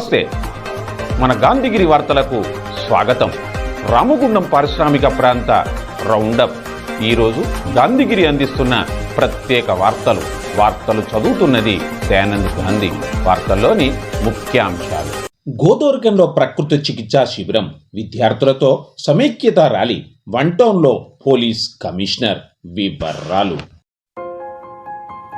నమస్తే. మన గాంధీగిరి వార్తలకు స్వాగతం. రామగుండం పారిశ్రామిక ప్రాంత రౌండప్. ఈరోజు గాంధీగిరి అందిస్తున్న ప్రత్యేక వార్తలు. వార్తలు చదువుతున్నది దయానంద్ గాంధీ. వార్తల్లోని ముఖ్యాంశాలు. గోదోర్గంలో ప్రకృతి చికిత్సా శిబిరం. విద్యార్థులతో సమైక్యత ర్యాలీ. వన్ టౌన్లో పోలీస్ కమిషనర్. వివరాలు.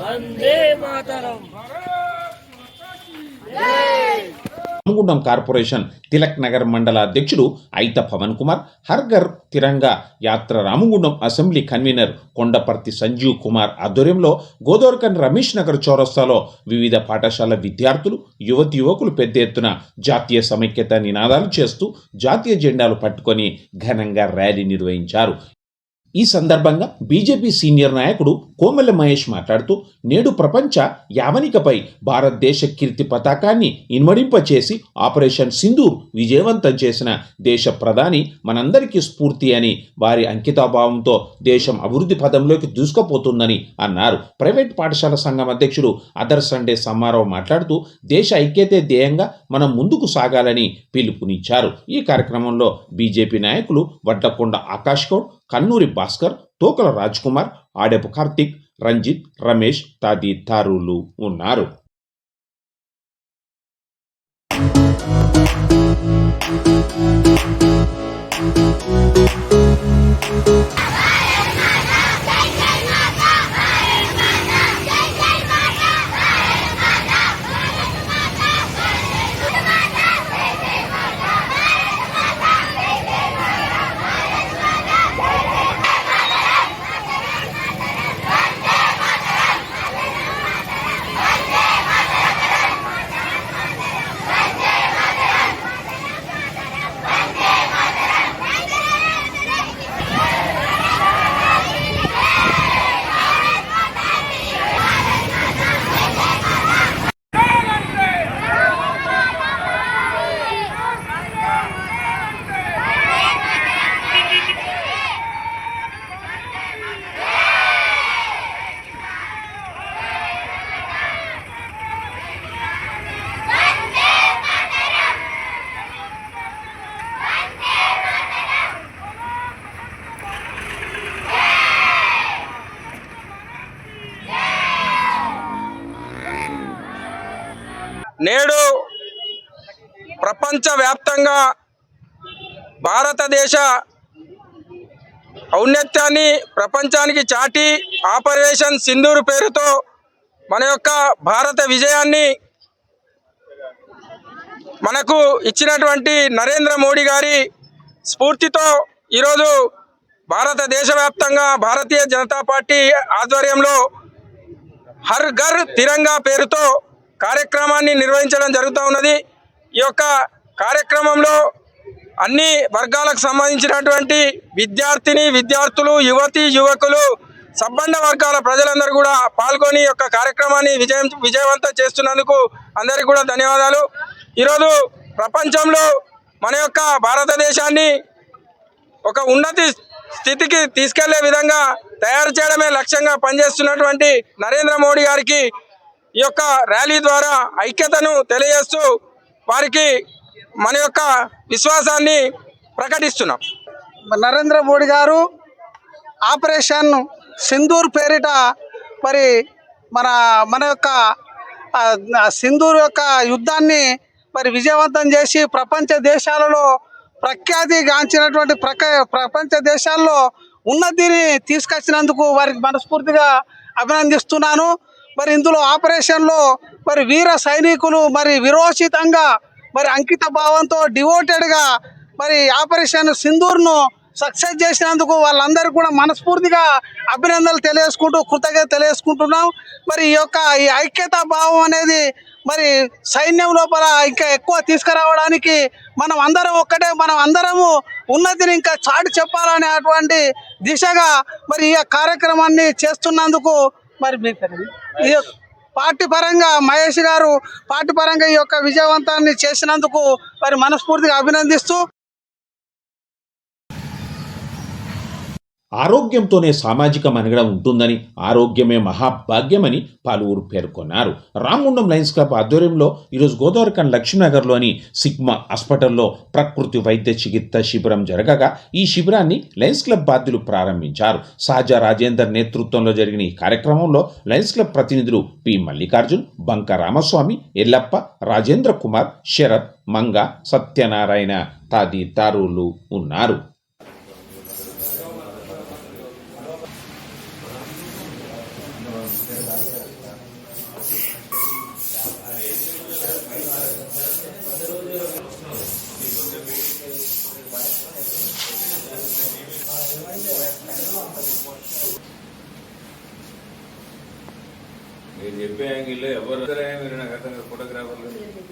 వందే కార్పొరేషన్ తిలక్ నగర్ మండల అధ్యక్షుడు ఐత పవన్ కుమార్ హర్గర్ తిరంగా యాత్ర రామగుండం అసెంబ్లీ కన్వీనర్ కొండపర్తి సంజీవ్ కుమార్ ఆధ్వర్యంలో గోదోర్కన్ రమేష్ నగర్ చౌరస్తాలో వివిధ పాఠశాల విద్యార్థులు యువతి యువకులు పెద్ద ఎత్తున జాతీయ సమైక్యత నినాదాలు చేస్తూ జాతీయ జెండాలు పట్టుకొని ఘనంగా ర్యాలీ నిర్వహించారు. ఈ సందర్భంగా బీజేపీ సీనియర్ నాయకుడు కోమల మహేష్ మాట్లాడుతూ నేడు ప్రపంచ యావనికపై భారతదేశ కీర్తి పతాకాన్ని ఇన్మడింపచేసి ఆపరేషన్ సింధూర్ విజయవంతం చేసిన దేశ ప్రధాని మనందరికీ స్ఫూర్తి అని వారి అంకితాభావంతో దేశం అభివృద్ధి పదంలోకి దూసుకుపోతుందని అన్నారు. ప్రైవేట్ పాఠశాల సంఘం అధ్యక్షుడు అదర్ సండే సమ్మారావు మాట్లాడుతూ దేశ ఐక్యతే ధ్యేయంగా మనం ముందుకు సాగాలని పిలుపునిచ్చారు. ఈ కార్యక్రమంలో బీజేపీ నాయకులు వడ్డకొండ ఆకాష్ గౌడ్ కన్నూరి భాస్కర్ తోకల రాజ్ కుమార్ ఆడెపు కార్తిక్ రంజిత్ రమేష్ తదితరులు ఉన్నారు. నేడు ప్రపంచవ్యాప్తంగా భారతదేశ ఔన్నత్యాన్ని ప్రపంచానికి చాటి ఆపరేషన్ సింధూర్ పేరుతో మన యొక్క భారత విజయాన్ని మనకు ఇచ్చినటువంటి నరేంద్ర మోడీ గారి స్ఫూర్తితో ఈరోజు భారతదేశ వ్యాప్తంగా భారతీయ జనతా పార్టీ ఆధ్వర్యంలో హర్ ఘర్ తిరంగా పేరుతో కార్యక్రమాన్ని నిర్వహించడం జరుగుతూ ఉన్నది. ఈ యొక్క కార్యక్రమంలో అన్ని వర్గాలకు సంబంధించినటువంటి విద్యార్థిని విద్యార్థులు యువతి యువకులు సబ్బండ వర్గాల ప్రజలందరూ కూడా పాల్గొని యొక్క కార్యక్రమాన్ని విజయం విజయవంతం చేస్తున్నందుకు అందరికీ కూడా ధన్యవాదాలు. ఈరోజు ప్రపంచంలో మన యొక్క భారతదేశాన్ని ఒక ఉన్నతి స్థితికి తీసుకెళ్ళే విధంగా తయారు చేయడమే లక్ష్యంగా పనిచేస్తున్నటువంటి నరేంద్ర మోడీ గారికి ఈ యొక్క ర్యాలీ ద్వారా ఐక్యతను తెలియజేస్తూ వారికి మన యొక్క విశ్వాసాన్ని ప్రకటిస్తున్నాం. నరేంద్ర మోడీ గారు ఆపరేషన్ సింధూర్ పేరిట మరి మన మన యొక్క సింధూర్ యొక్క యుద్ధాన్ని మరి విజయవంతం చేసి ప్రపంచ దేశాలలో ప్రఖ్యాతి గాంచినటువంటి ప్రక ప్రపంచ దేశాల్లో ఉన్నతిని తీసుకొచ్చినందుకు వారికి మనస్ఫూర్తిగా అభినందిస్తున్నాను. మరి ఇందులో ఆపరేషన్లో మరి వీర సైనికులు మరి విరోచితంగా మరి అంకిత భావంతో డివోటెడ్గా మరి ఆపరేషన్ సింధూర్ను సక్సెస్ చేసినందుకు వాళ్ళందరూ కూడా మనస్ఫూర్తిగా అభినందనలు తెలియజేసుకుంటూ కృతజ్ఞత తెలియజేసుకుంటున్నాం. మరి ఈ యొక్క ఈ ఐక్యతా భావం అనేది మరి సైన్యం లోపల ఇంకా ఎక్కువ తీసుకురావడానికి మనం అందరం ఒక్కటే మనం అందరము ఉన్నతిని ఇంకా చాటి చెప్పాలనే అటువంటి దిశగా మరి ఈ కార్యక్రమాన్ని చేస్తున్నందుకు మరి మీకు ఈ యొక్క పార్టీ పరంగా మహేష్ గారు పార్టీ పరంగా ఈ యొక్క విజయవంతాన్ని చేసినందుకు వారి మనస్ఫూర్తిగా అభినందిస్తూ ఆరోగ్యంతోనే సామాజిక మనుగడ ఉంటుందని ఆరోగ్యమే మహాభాగ్యమని పలువురు పేర్కొన్నారు. రామగుండం లయన్స్ క్లబ్ ఆధ్వర్యంలో ఈరోజు గోదావరికన్ లక్ష్మీనగర్లోని సిగ్మా హాస్పిటల్లో ప్రకృతి వైద్య చికిత్స శిబిరం జరగగా ఈ శిబిరాన్ని లయన్స్ క్లబ్ బాధ్యులు ప్రారంభించారు. సహజ రాజేందర్ నేతృత్వంలో జరిగిన ఈ కార్యక్రమంలో లయన్స్ క్లబ్ ప్రతినిధులు పి మల్లికార్జున్ బంక రామస్వామి ఎల్లప్ప రాజేంద్ర కుమార్ శరత్ మంగ సత్యనారాయణ తదితరులు ఉన్నారు.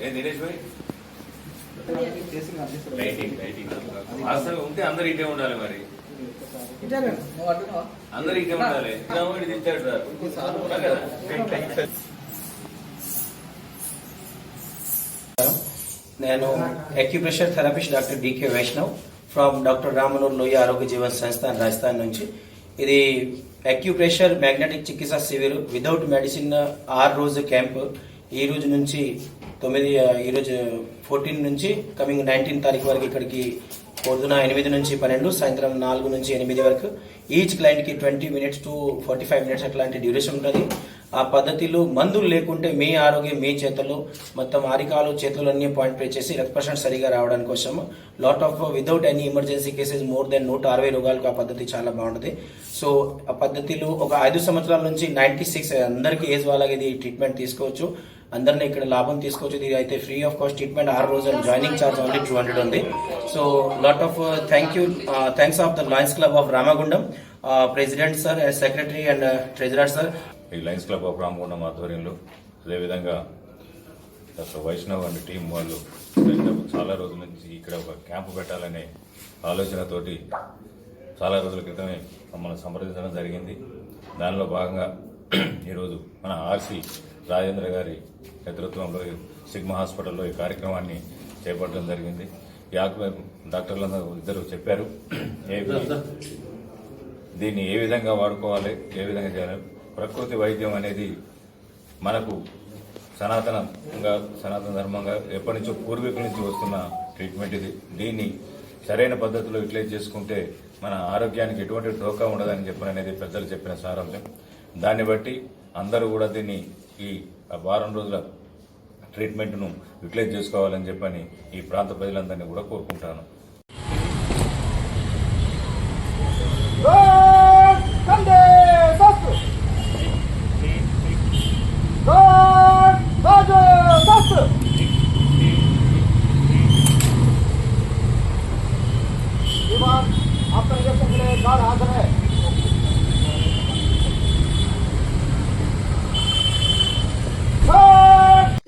ఏం దినేష్ భాయ్? లైటింగ్ లైటింగ్ వాస్తవం ఉంటే అందరు ఇటే ఉండాలి మరి. అందరు ఇటే ఉండాలి. కదా నేను acupressure therapist doctor DK Vaishnav from doctor Ramanur లోయ ఆరోగ్య జీవన్ సంస్థాన్ రాజస్థాన్ నుంచి. ఇది అక్యుప్రెషర్ మ్యాగ్నెటిక్ చికిత్స శిబిర్ వితౌట్ మెడిసిన్ ఆరు రోజు క్యాంప్. ఈ రోజు నుంచి తొమ్మిది ఈ రోజు ఫోర్టీన్ నుంచి కమింగ్ నైన్టీన్ తారీఖు వరకు ఇక్కడికి పొద్దున ఎనిమిది నుంచి పన్నెండు సాయంత్రం నాలుగు నుంచి ఎనిమిది వరకు. ఈచ్ క్లయింట్కి twenty minutes to forty five minutes అట్లాంటి డ్యూరేషన్ ఉంటుంది. ఆ పద్ధతిలో మందులు లేకుంటే మీ ఆరోగ్యం మీ చేతుల్లో మొత్తం ఆరికాలు చేతులు అన్ని పాయింట్ పే చేసి రక్త ప్రసరణ సరిగా రావడానికి కోసం lot of without any emergency cases more than నూట అరవై రోగాలకు ఆ పద్ధతి చాలా బాగుంటుంది. సో ఆ పద్ధతిలో ఒక ఐదు సంవత్సరాల నుంచి నైంటీ సిక్స్ అందరికీ ఏజ్ వాళ్ళకి ఇది ట్రీట్మెంట్ తీసుకోవచ్చు. అందరినీ ఇక్కడ లాభం తీసుకోవచ్చు ఇది అయితే ఫ్రీ ఆఫ్ కాస్ట్ ట్రీట్మెంట్ ఆరు రోజులు joining charge only two hundred ఉంది. So lot of thank you thanks of the Lions Club of Ramagundam president sir and secretary and treasurer sir ఈ లయన్స్ క్లబ్ ఆఫ్ రామగుండం ఆధ్వర్యంలో అదేవిధంగా doctor Vaishnav and team వాళ్ళు చాలా రోజుల నుంచి ఇక్కడ ఒక క్యాంపు పెట్టాలనే ఆలోచనతోటి చాలా రోజుల క్రితమే మమ్మల్ని సంప్రదించడం జరిగింది. దానిలో భాగంగా ఈరోజు మన ఆర్సీ రాజేంద్ర గారి నేతృత్వంలో సిగ్మా హాస్పిటల్లో ఈ కార్యక్రమాన్ని చేపట్టడం జరిగింది. ఆకు- డాక్టర్లందరూ ఇద్దరు చెప్పారు. ఏ దీన్ని ఏ విధంగా వాడుకోవాలి ఏ విధంగా చేయాలి ప్రకృతి వైద్యం అనేది మనకు సనాతనంగా సనాతన ధర్మంగా ఎప్పటి నుంచో పూర్వీకుల నుంచి వస్తున్న ట్రీట్మెంట్ ఇది. దీన్ని సరైన పద్ధతిలో యూటిలైజ్ చేసుకుంటే మన ఆరోగ్యానికి ఎటువంటి డోకా ఉండదని చెప్పిన అనేది పెద్దలు చెప్పిన సారాంశం. దాన్ని బట్టి అందరూ కూడా దీన్ని ఈ వారం రోజుల ట్రీట్మెంట్ను యూటిలైజ్ చేసుకోవాలని చెప్పని ఈ ప్రాంత ప్రజలందరినీ కూడా కోరుకుంటాను.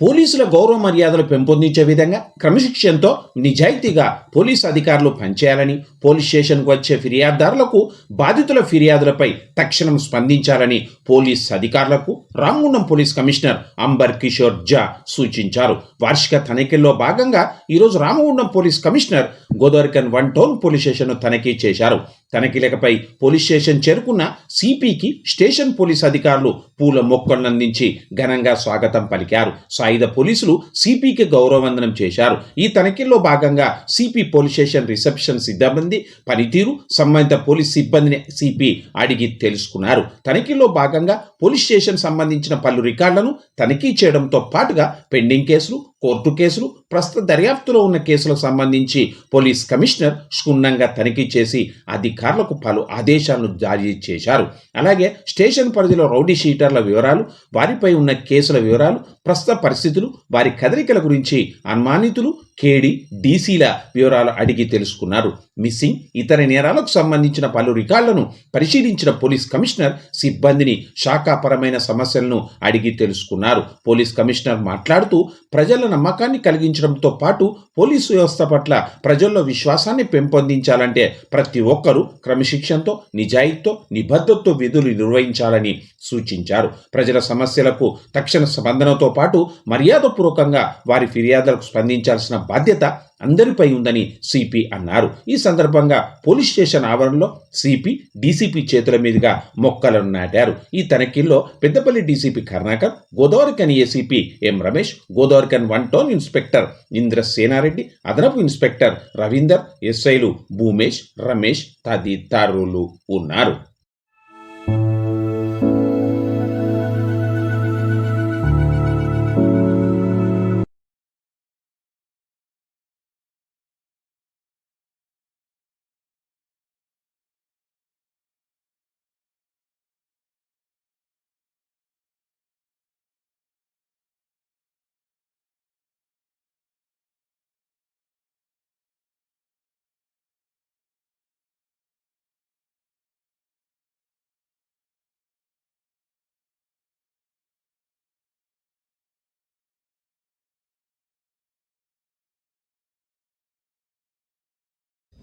పోలీసుల గౌరవ మర్యాదలు పెంపొందించే విధంగా క్రమశిక్షణతో నిజాయితీగా పోలీసు అధికారులు పనిచేయాలని పోలీస్ స్టేషన్కు వచ్చే ఫిర్యాదుదారులకు బాధితుల ఫిర్యాదులపై తక్షణం స్పందించాలని పోలీస్ అధికారులకు రామగుండం పోలీస్ కమిషనర్ అంబర్ కిషోర్ జా సూచించారు. వార్షిక తనిఖీల్లో భాగంగా ఈరోజు Ramagundam police commissioner Godavarikhani one town police స్టేషన్ను తనిఖీ చేశారు. తనిఖీలకపై పోలీస్ స్టేషన్ చేరుకున్న సిపికి స్టేషన్ పోలీస్ అధికారులు పూల మొక్కలను అందించి ఘనంగా స్వాగతం పలికారు. సాయుధ పోలీసులు సిపికి గౌరవవందనం చేశారు. ఈ తనిఖీల్లో భాగంగా సిపి పోలీస్ స్టేషన్ రిసెప్షన్ సిబ్బంది పనితీరు సంబంధిత పోలీస్ సిబ్బందిని సిపి అడిగి తెలుసుకున్నారు. తనిఖీల్లో భాగంగా పోలీస్ స్టేషన్ సంబంధించిన పలు రికార్డులను తనిఖీ చేయడంతో పాటుగా పెండింగ్ కేసులు కోర్టు కేసులు ప్రస్తుత దర్యాప్తులో ఉన్న కేసులకు సంబంధించి పోలీస్ కమిషనర్ క్షుణ్ణంగా తనిఖీ చేసి అధికారులకు పలు ఆదేశాలను జారీ చేశారు. అలాగే స్టేషన్ పరిధిలో రౌడీ షీటర్ల వివరాలు వారిపై ఉన్న కేసుల వివరాలు ప్రస్తుత పరిస్థితులు వారి కదలికల గురించి అనుమానితులు కేడి డీసీల వివరాలు అడిగి తెలుసుకున్నారు. మిస్సింగ్ ఇతర నేరాలకు సంబంధించిన పలు రికార్డులను పరిశీలించిన పోలీస్ కమిషనర్ సిబ్బందిని శాఖాపరమైన సమస్యలను అడిగి తెలుసుకున్నారు. పోలీస్ కమిషనర్ మాట్లాడుతూ ప్రజల నమ్మకాన్ని కలిగించడంతో పాటు పోలీసు వ్యవస్థ పట్ల ప్రజల్లో విశ్వాసాన్ని పెంపొందించాలంటే ప్రతి ఒక్కరూ క్రమశిక్షణతో నిజాయితీతో నిబద్ధతతో విధులు నిర్వహించాలని సూచించారు. ప్రజల సమస్యలకు తక్షణ స్పందనతో పాటు మర్యాదపూర్వకంగా వారి ఫిర్యాదులకు స్పందించాల్సిన బాధ్యత అందరిపై ఉందని సిపి అన్నారు. ఈ సందర్భంగా పోలీస్ స్టేషన్ ఆవరణలో సిపి డీసీపీ చేతుల మీదుగా మొక్కలను నాటారు. ఈ తనిఖీల్లో Peddapalli DCP Karunakar Godavarikhani ACP M Ramesh Godavarikhani one town inspector Indra Sena Reddy అదనపు ఇన్స్పెక్టర్ రవీందర్ ఎస్ఐలు భూమేష్ రమేష్ తదితరులు ఉన్నారు.